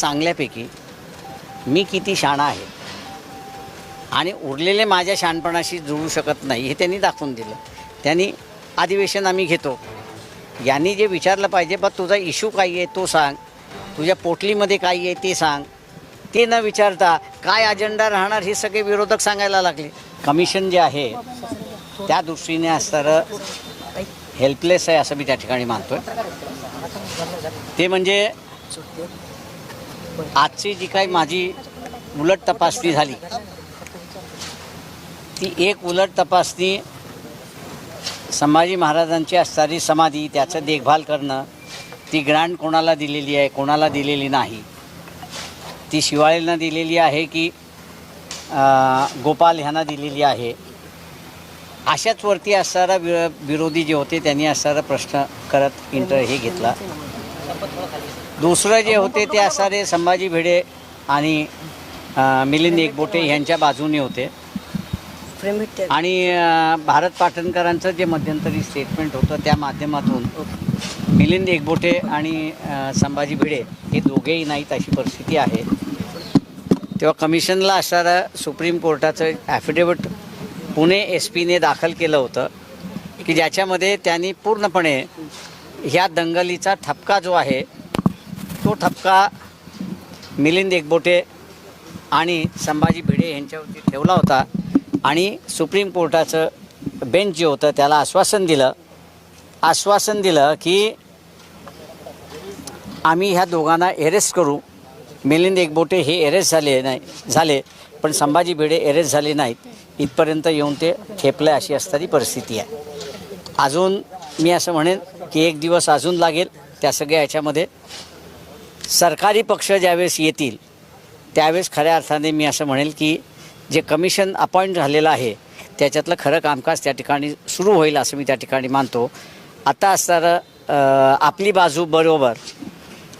चांगल्यापैकी मी किती शाणा आहे आणि उरलेले माझ्या शहाणपणाशी जुळू शकत नाही हे त्यांनी दाखवून दिलं. त्यांनी अधिवेशन आम्ही घेतो. यांनी जे विचारलं पाहिजे बा तुझा इश्यू काय आहे तो सांग. तुझ्या पोटलीमध्ये काय आहे ते सांग. ते न विचारता काय अजेंडा राहणार हे सगळे विरोधक सांगायला लागले. कमिशन जे आहे त्या दृष्टीने असणारं हेल्पलेस आहे असं मी त्या ठिकाणी मानतो आहे ते म्हणजे आजची जी काही माझी उलट तपासणी झाली ती एक उलट तपासणी संभाजी महाराजांची असणारी समाधी त्याचं देखभाल करणं ती ग्रांट कोणाला दिलेली आहे कोणाला दिलेली नाही ती शिवाळेंना दिलेली आहे की गोपाल ह्यांना दिलेली आहे अशाच वरती असणारा विरोधी जे होते त्यांनी असणारा प्रश्न करत इंटर हे घेतला. दुसरं जे होते ते असणारे संभाजी भिडे आणि अं, मिलिंद एकबोटे ह्यांच्या बाजूने होते. आणि अं, भारत पाटणकरांचं जे मध्यंतरी स्टेटमेंट होतं त्या माध्यमातून मिलिंद एकबोटे आणि अं, संभाजी भिडे हे दोघेही नाहीत अशी परिस्थिती आहे. तेव्हा कमिशनला असणारं सुप्रीम कोर्टाचं ॲफिडेविट पुणे एस पीने दाखल केलं होतं की ज्याच्यामध्ये त्यांनी पूर्णपणे ह्या दंगलीचा ठपका जो आहे तो ठपका मिलिंद एकबोटे आणि संभाजी भिडे यांच्यावरती ठेवला होता आणि सुप्रीम कोर्टाचं बेंच जे होतं त्याला आश्वासन दिलं. आश्वासन दिलं की आम्ही ह्या दोघांना एरेस्ट करू. मिलिंद एकबोटे हे एरेस्ट झाले नाही झाले पण संभाजी भिडे एरेस्ट झाले नाहीत. इथपर्यंत येऊन ते ठेपलं अशी असणारी परिस्थिती आहे. अजून मी असं म्हणेन की एक दिवस अजून लागेल त्या सगळ्या याच्यामध्ये. सरकारी पक्ष ज्यावेळेस येतील त्यावेळेस खऱ्या अर्थाने मी असं म्हणेल की जे कमिशन अपॉइंट झालेलं आहे त्याच्यातलं खरं कामकाज त्या ठिकाणी सुरू होईल असं मी त्या ठिकाणी मानतो. आता असणारं आपली बाजू बरोबर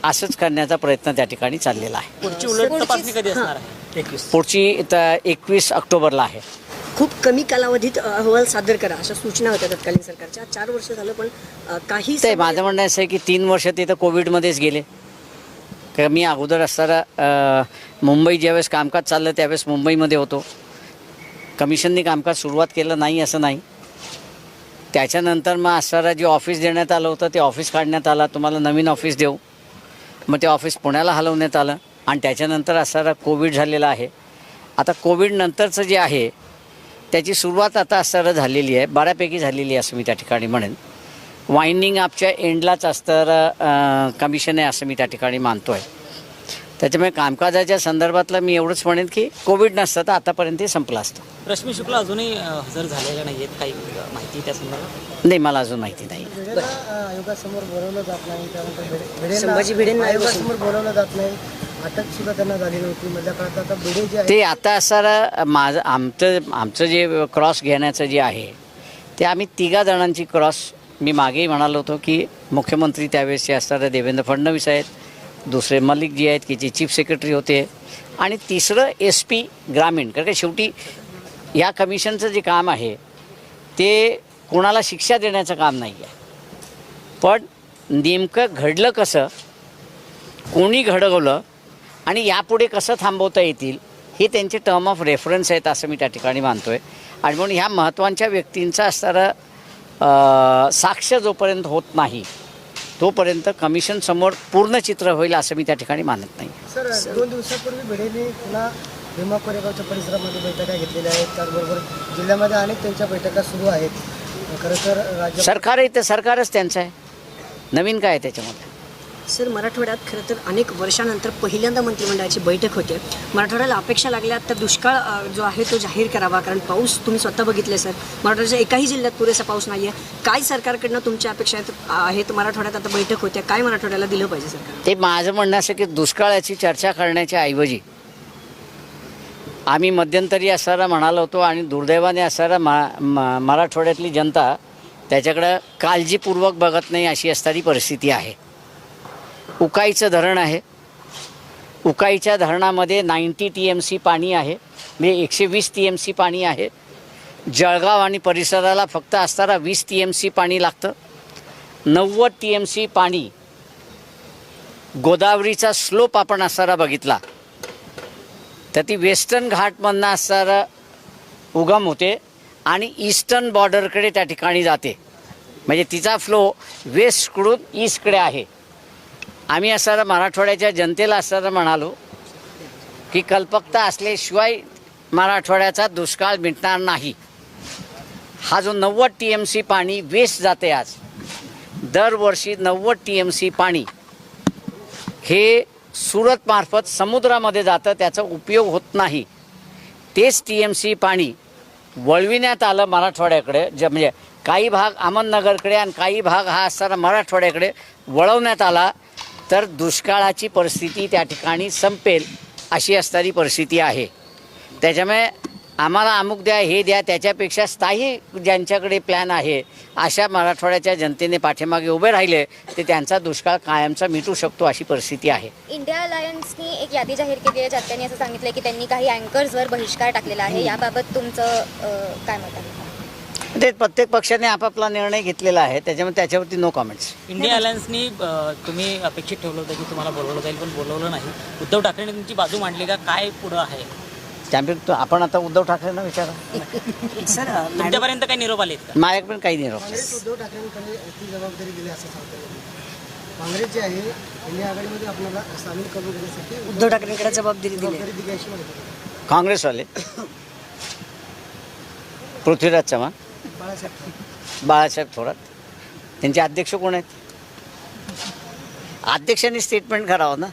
असंच करण्याचा प्रयत्न त्या ठिकाणी चाललेला आहे. पुढची उलट तपासणी कधी असणार आहे? एकवीस. पुढची इथं एकवीस ऑक्टोबरला आहे. खूप कमी कालावधीत अहवाल सादर करा अशा सूचना होत्या तत्कालीन सरकारच्या. चार वर्ष झालं पण काही माझं म्हणणं असं आहे की तीन वर्ष ते तर कोविडमध्येच गेले. का मी अगोदर असताना मुंबई ज्यावेळेस कामकाज चाललं त्यावेळेस मुंबईमध्ये होतो. कमिशननी कामकाज सुरुवात केलं नाही असं नाही. त्याच्यानंतर मग असणारा जे ऑफिस देण्यात आलं होतं ते ऑफिस काढण्यात आलं. तुम्हाला नवीन ऑफिस देऊ. मग ते ऑफिस पुण्याला हलवण्यात आलं. आणि त्याच्यानंतर असणारा कोविड झालेला आहे. आता कोविडनंतरचं जे आहे त्याची सुरुवात आता असणारं झालेली आहे. बऱ्यापैकी झालेली आहे असं मी त्या ठिकाणी म्हणेन. वाइंडिंग अपच्या एंडलाच असणारं कमिशन आहे असं मी त्या ठिकाणी मानतो आहे त्याच्यामुळे कामकाजाच्या संदर्भातलं मी एवढंच म्हणेन की कोविड नसतं तर आतापर्यंत ते संपलं असतं. रश्मी शुक्ला अजूनही हजर झालेल्या नाही आहेत काही माहिती त्या संदर्भात? नाही मला अजून माहिती नाही. आयोगासमोर बोलवलं जात नाही त्यानंतर भिडे- भिडेंना संभाजी भिडेंना आयोगासमोर बोलवलं जात नाही. अटक सुद्धा त्यांना झाली नव्हती मधल्या काळात आता भिडे जे आहे ते आता असणारं माझं आमचं आमचं जे क्रॉस घेण्याचं जे आहे ते आम्ही तिघा जणांची क्रॉस मी मागेही म्हणालो होतो की मुख्यमंत्री त्यावेळेसचे असणारे देवेंद्र फडणवीस आहेत दुसरे मलिक जी आहेत की जे चीफ सेक्रेटरी होते आणि तिसरं एस पी ग्रामीण. कारण का शेवटी या कमिशनचं जे काम आहे ते कोणाला शिक्षा देण्याचं काम नाही आहे पण नेमकं घडलं कसं कोणी घडवलं आणि यापुढे कसं थांबवता येतील हे त्यांचे टर्म ऑफ रेफरन्स आहेत असं मी त्या ठिकाणी मानतो आहे आणि म्हणून ह्या महत्त्वांच्या व्यक्तींचा असणारं साक्ष जोपर्यंत होत नाही तोपर्यंत कमिशनसमोर पूर्ण चित्र होईल असं मी त्या ठिकाणी मानत नाही. सर दोन दिवसापूर्वी भिडेने पुन्हा भीमा कोरेगावच्या परिसरामध्ये बैठका घेतलेल्या आहेत. त्याचबरोबर जिल्ह्यामध्ये अनेक त्यांच्या बैठका सुरू आहेत. खरं तर राज्य सरकार आहे तर सरकारच त्यांचं आहे. नवीन काय आहे त्याच्यामध्ये? सर मराठवाड्यात खरं तर अनेक वर्षानंतर पहिल्यांदा मंत्रिमंडळाची बैठक होते. मराठवाड्याला अपेक्षा लागल्या तर दुष्काळ जो आहे तो जाहीर करावा कारण पाऊस तुम्ही स्वतः बघितले सर. मराठवाड्याच्या एकाही जिल्ह्यात पुरेसा पाऊस नाही आहे काय सरकारकडनं तुमच्या अपेक्षा आहेत? मराठवाड्यात आता बैठक होत्या काय मराठवाड्याला दिलं पाहिजे सरकार? ते माझं म्हणणं असं की दुष्काळाची चर्चा करण्याच्या ऐवजी आम्ही मध्यंतरी असणारा म्हणालो होतो आणि दुर्दैवाने असणारा मा- मराठवाड्यातली जनता त्याच्याकडं काळजीपूर्वक बघत नाही अशी असणारी परिस्थिती आहे. उकाईचं धरण आहे. उकाईच्या धरणामध्ये नाईंटी टी एम सी पाणी आहे. म्हणजे एकशे वीस टी एम सी पाणी आहे. जळगाव आणि परिसराला फक्त असताना वीस टी एम सी पाणी लागतं. नव्वद टी एम सी पाणी गोदावरीचा स्लोप आपण असणारा बघितला. तर ती वेस्टर्न घाटमधनं असणारा उगम होते आणि ईस्टर्न बॉर्डरकडे त्या ठिकाणी जाते. म्हणजे तिचा फ्लो वेस्टकडून ईस्टकडे आहे. आम्ही असणारा मराठवाड्याच्या जनतेला असणारा म्हणालो की कल्पकता असल्याशिवाय मराठवाड्याचा दुष्काळ मिटणार नाही. हा जो नव्वद टी एम सी पाणी वेस्ट जाते आज दरवर्षी नव्वद टी एम सी पाणी हे सुरतमार्फत समुद्रामध्ये जातं त्याचा उपयोग होत नाही. तेच टी एम सी पाणी वळविण्यात आलं मराठवाड्याकडे ज म्हणजे काही भाग अहमदनगरकडे आणि काही भाग हा असताना मराठवाड्याकडे वळवण्यात आला. तर दुष्काळाची परिस्थिती त्या ठिकाणी संपेल अशी असणारी परिस्थिती आहे. त्याच्यामुळे आम्हाला अमुक द्या हे द्या त्याच्यापेक्षा स्थायी ज्यांच्याकडे प्लॅन आहे अशा मराठवाड्याच्या जनतेने पाठीमागे उभे राहिले ते त्यांचा दुष्काळ कायमचा मिटू शकतो अशी परिस्थिती आहे. इंडिया अलायन्सनी एक यादी जाहीर केली आहे. ज्यात त्यांनी असं सांगितलं की त्यांनी काही अँकर्सवर बहिष्कार टाकलेला आहे. याबाबत तुमचं काय मत आहे? ते प्रत्येक पक्षाने आपापला निर्णय घेतलेला आहे. त्याच्यामुळे त्याच्यावरती नो कमेंट्स इंडिया अलायन्सनी तुम्ही अपेक्षित ठेवलं होतं की तुम्हाला बोलवलं जाईल पण बोलवलं नाही. उद्धव ठाकरेंनी तुमची बाजू मांडली का? काय पुढं आहे? त्यामुळे तो- आपण आता उद्धव ठाकरेंना विचारा. सर तुमच्यापर्यंत काही निरोप आलेत का? माझ्याकडे पण काही निरोप उद्धव ठाकरेंकडे जबाबदारी दिली असं काँग्रेस जे आहे इंडिया आघाडीमध्ये आपल्याला सामील करून घेण्यासाठी उद्धव ठाकरेंकडे जबाबदारी दिली. काँग्रेसवाले. पृथ्वीराज चव्हाण. बाळासाहेब बाळासाहेब थोरात. त्यांचे अध्यक्ष कोण आहेत? अध्यक्षांनी स्टेटमेंट करावं ना?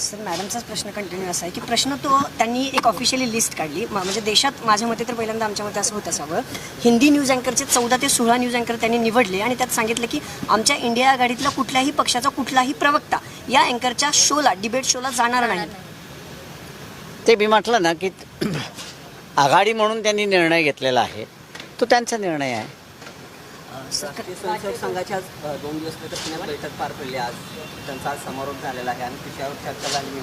सर मॅडमचाच प्रश्न कंटिन्यू असा आहे की प्रश्न तो त्यांनी एक ऑफिशियली लिस्ट काढली. म्हणजे देशात माझ्या मते तर पहिल्यांदा आमच्या मते असं होत असावं. हिंदी न्यूज अँकरचे चौदा ते सोळा न्यूज अँकर त्यांनी निवडले आणि त्यात सांगितलं की आमच्या इंडिया आघाडीतला कुठल्याही पक्षाचा कुठलाही प्रवक्ता या अँकरच्या शोला डिबेट शोला जाणार नाही. ते मी म्हटलं ना की आघाडी म्हणून त्यांनी निर्णय घेतलेला आहे. तो त्यांचा निर्णय आहे. संघाची आज अ, दोन दिवस तर पुण्यात बैठक पार पडली. आज त्यांचा आज समारोप झालेला आहे. आणि चर्चा झाली.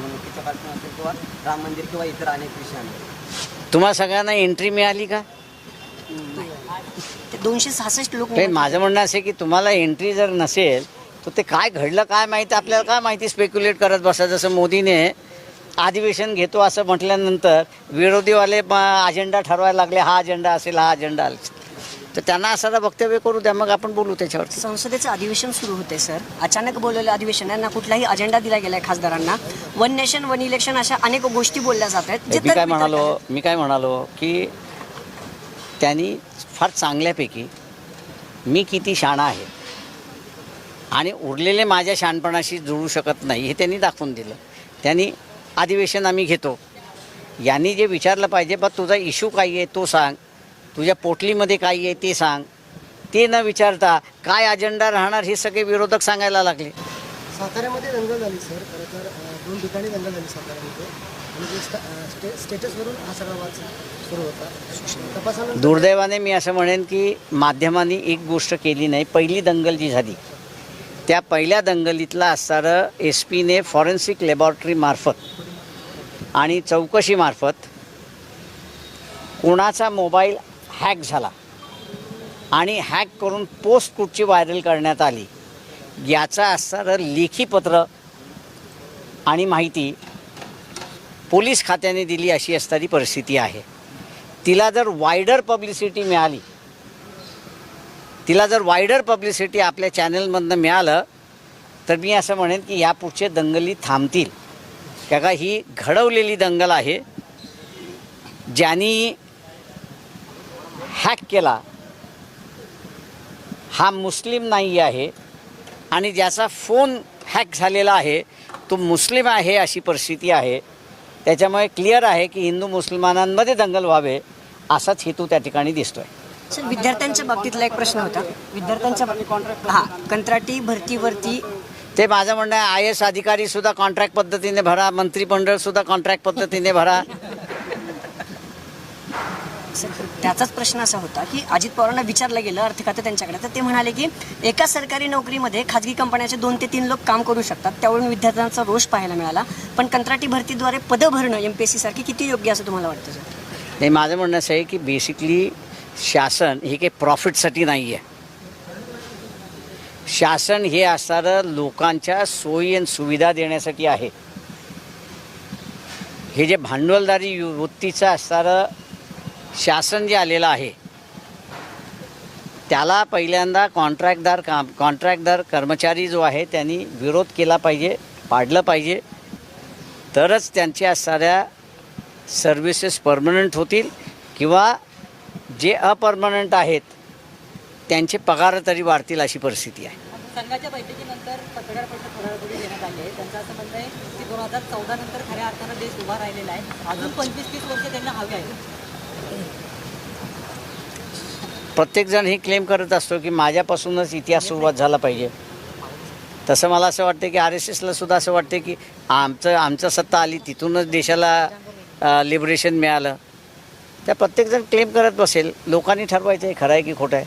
असेल किंवा राम मंदिर किंवा इतर अनेक विषयांवर. तुम्हाला सगळ्यांना एंट्री मिळाली का? ते दोनशे सहासष्ट लोक पण माझं म्हणणं असं आहे की तुम्हाला एंट्री जर नसेल तर ते काय घडलं काय माहिती आपल्याला काय माहिती स्पेक्युलेट करत बसा. जसं मोदीने अधिवेशन घेतो असं म्हटल्यानंतर विरोधीवाले अजेंडा ठरवायला लागले हा अजेंडा असेल हा अजेंडा असेल. तर त्यांना असं वक्तव्य करू द्या मग आपण बोलू त्याच्यावर संसदेचं अधिवेशन सुरू होते सर. अचानक बोलवलेलं अधिवेशन आहे ना कुठलाही अजेंडा दिला गेलाय खासदारांना. वन नेशन वन इलेक्शन अशा अनेक गोष्टी बोलल्या जात आहेत मी काय म्हणालो मी काय म्हणालो की त्यांनी फार चांगल्यापैकी मी किती शाणा आहे आणि उरलेले माझ्या शहाणपणाशी जुळू शकत नाही हे त्यांनी दाखवून दिलं. त्यांनी अधिवेशन आम्ही घेतो. यांनी जे विचारलं पाहिजे बा तुझा इश्यू काय आहे तो सांग. तुझ्या पोटलीमध्ये काय आहे ते सांग. ते न विचारता काय अजेंडा राहणार हे सगळे विरोधक सांगायला लागले. साताऱ्यामध्ये दंगल झाली सर. खरं तर दोन ठिकाणी दंगल झाली साताऱ्यामध्ये. स्टा- स्टेटसवरून हा सगळा वाद सुरू होता. तपासानंतर दुर्दैवाने मी असं म्हणेन की माध्यमांनी एक गोष्ट केली नाही. पहिली दंगल जी झाली त्या पहिल्या दंगलीतला असणारं एस पीने फॉरेन्सिक लॅबॉरेटरीमार्फत आणि चौकशीमार्फत कोणाचा मोबाईल हॅक झाला आणि हॅक करून पोस्ट कुठची व्हायरल करण्यात आली याचा असणारं लेखी पत्र आणि माहिती पोलीस खात्याने दिली अशी असणारी परिस्थिती आहे. तिला जर वायडर पब्लिसिटी मिळाली तिला जर वायडर पब्लिसिटी आपल्या चॅनलमधनं मिळालं तर मी असं म्हणेन की यापुढचे दंगली थांबतील. काका का ही घडवलेली दंगल आहे ज्यांनी हॅक केला. हा मुस्लिम नाही आहे आणि ज्याचा फोन हॅक झालेला आहे तो मुस्लिम आहे अशी परिस्थिती आहे. त्याच्यामुळे क्लिअर आहे की हिंदू मुसलमानांमध्ये दंगल व्हावे असाच हेतू त्या ठिकाणी दिसतोय. सर विद्यार्थ्यांच्या बाबतीतला एक प्रश्न होता. विद्यार्थ्यांच्या हां कंत्राटी भरतीवरती ते माझं म्हणणं आहे आय एस अधिकारी सुद्धा कॉन्ट्रॅक्ट पद्धतीने भरा मंत्रिमंडळ सुद्धा कॉन्ट्रॅक्ट पद्धतीने भरा. त्याचाच प्रश्न असा होता की अजित पवारांना विचारलं गेलं अर्थ खातं त्यांच्याकडे तर ते म्हणाले की एका सरकारी नोकरीमध्ये खाजगी कंपन्याचे दोन ते तीन लोक काम करू शकतात त्यावरून विद्यार्थ्यांचा रोष पाहायला मिळाला. पण कंत्राटी भरतीद्वारे पदं भरणं एम पी एस सीसारखी किती योग्य असं तुम्हाला वाटतं सर? नाही माझं म्हणणं असं आहे की बेसिकली शासन हे काही प्रॉफिटसाठी नाही आहे शासन हे असणारं लोकांच्या सोयी आणि सुविधा देण्यासाठी आहे. हे जे भांडवलदारी वृत्तीचं असणारं शासन जे आलेलं आहे त्याला पहिल्यांदा कॉन्ट्रॅक्टदार काम कॉन्ट्रॅक्टदार कर्मचारी जो आहे त्यांनी विरोध केला पाहिजे पाडलं पाहिजे. तरच त्यांच्या असणाऱ्या सर्व्हिसेस परमनंट होतील किंवा जे अपर्मनंट आहेत त्यांचे पगार तरी वाढतील अशी परिस्थिती आहे. संघाच्या बैठकीनंतर पत्रकार परिषद थोड्या देण्यात आली आहे. त्यांचं असं म्हणणं आहे की दोन हजार चौदा नंतर खऱ्या अर्थानं देश उभा राहिलेला आहे. अजून पंचवीस तीस वर्ष त्यांना हवे आहेत. प्रत्येकजण हे क्लेम करत असतो की माझ्यापासूनच इतिहास सुरुवात झाला पाहिजे. तसं मला असं वाटतं की आर एस एसला सुद्धा असं वाटतं की आमचं आमचं सत्ता आली तिथूनच देशाला लिबरेशन मिळालं. त्या प्रत्येकजण क्लेम करत बसेल. लोकांनी ठरवायचं आहे खरं आहे की खोटं आहे.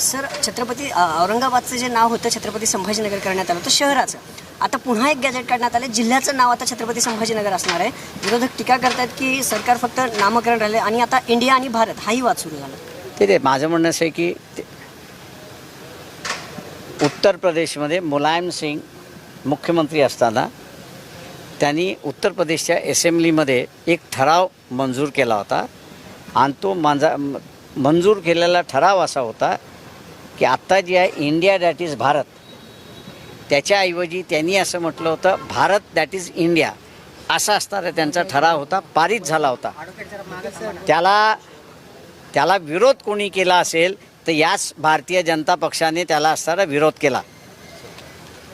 सर छत्रपती औरंगाबादचं जे नाव होतं छत्रपती संभाजीनगर करण्यात आलं होतं शहराचं. आता पुन्हा एक गॅजेट काढण्यात आलं जिल्ह्याचं नाव आता छत्रपती संभाजीनगर असणार आहे. विरोधक टीका करतायत की सरकार फक्त नामकरण राहिले आणि आता इंडिया आणि भारत हाही वाद सुरू झाला. ते ते माझं म्हणणं असं आहे की ते- उत्तर प्रदेशमध्ये मुलायम सिंग मुख्यमंत्री असताना त्यांनी उत्तर प्रदेशच्या असेंब्लीमध्ये एक ठराव मंजूर केला होता. आणि तो माझा मंजूर केलेला ठराव असा होता की आत्ता जे आहे इंडिया दॅट इज भारत. त्याच्याऐवजी त्यांनी असं म्हटलं होतं भारत दॅट इज इंडिया असा असणारा त्यांचा ठराव होता पारित झाला होता. त्याला त्याला विरोध कोणी केला असेल तर याच भारतीय जनता पक्षाने त्याला असणारा विरोध केला.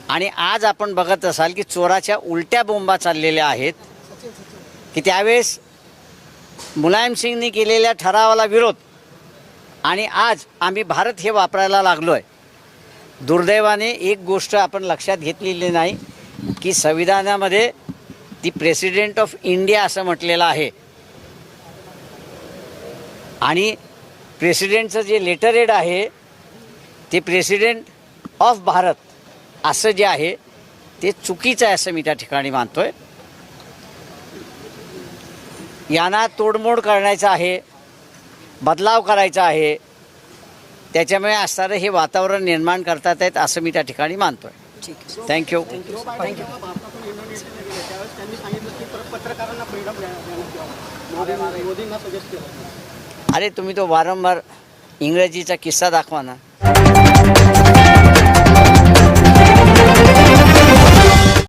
आणि आज आपण बघत असाल की चोराच्या उलट्या बोंबा चाललेल्या आहेत की त्यावेळेस मुलायमसिंगनी केलेल्या ठरावाला विरोध. आणि आज आम्ही भारत हे वापरायला लागलो आहे दुर्दैवाने एक गोष्ट आपण लक्षात घेतलेली नाही की संविधानामध्ये ती प्रेसिडेंट ऑफ इंडिया असं म्हटलेलं आहे. आणि प्रेसिडेंटचं जे लेटरेड आहे ते प्रेसिडेंट ऑफ भारत असं जे आहे ते चुकीचं आहे असं मी त्या ठिकाणी मानतो आहे यांना तोडमोड करण्याचं आहे. बदलाव करायचा आहे. त्याच्यामुळे असणारं हे वातावरण निर्माण करतात आहेत असं मी त्या ठिकाणी मानतो आहे. ठीक थँक्यू अरे तुम्ही तो वारंवार इंग्रजीचा किस्सा दाखवा ना.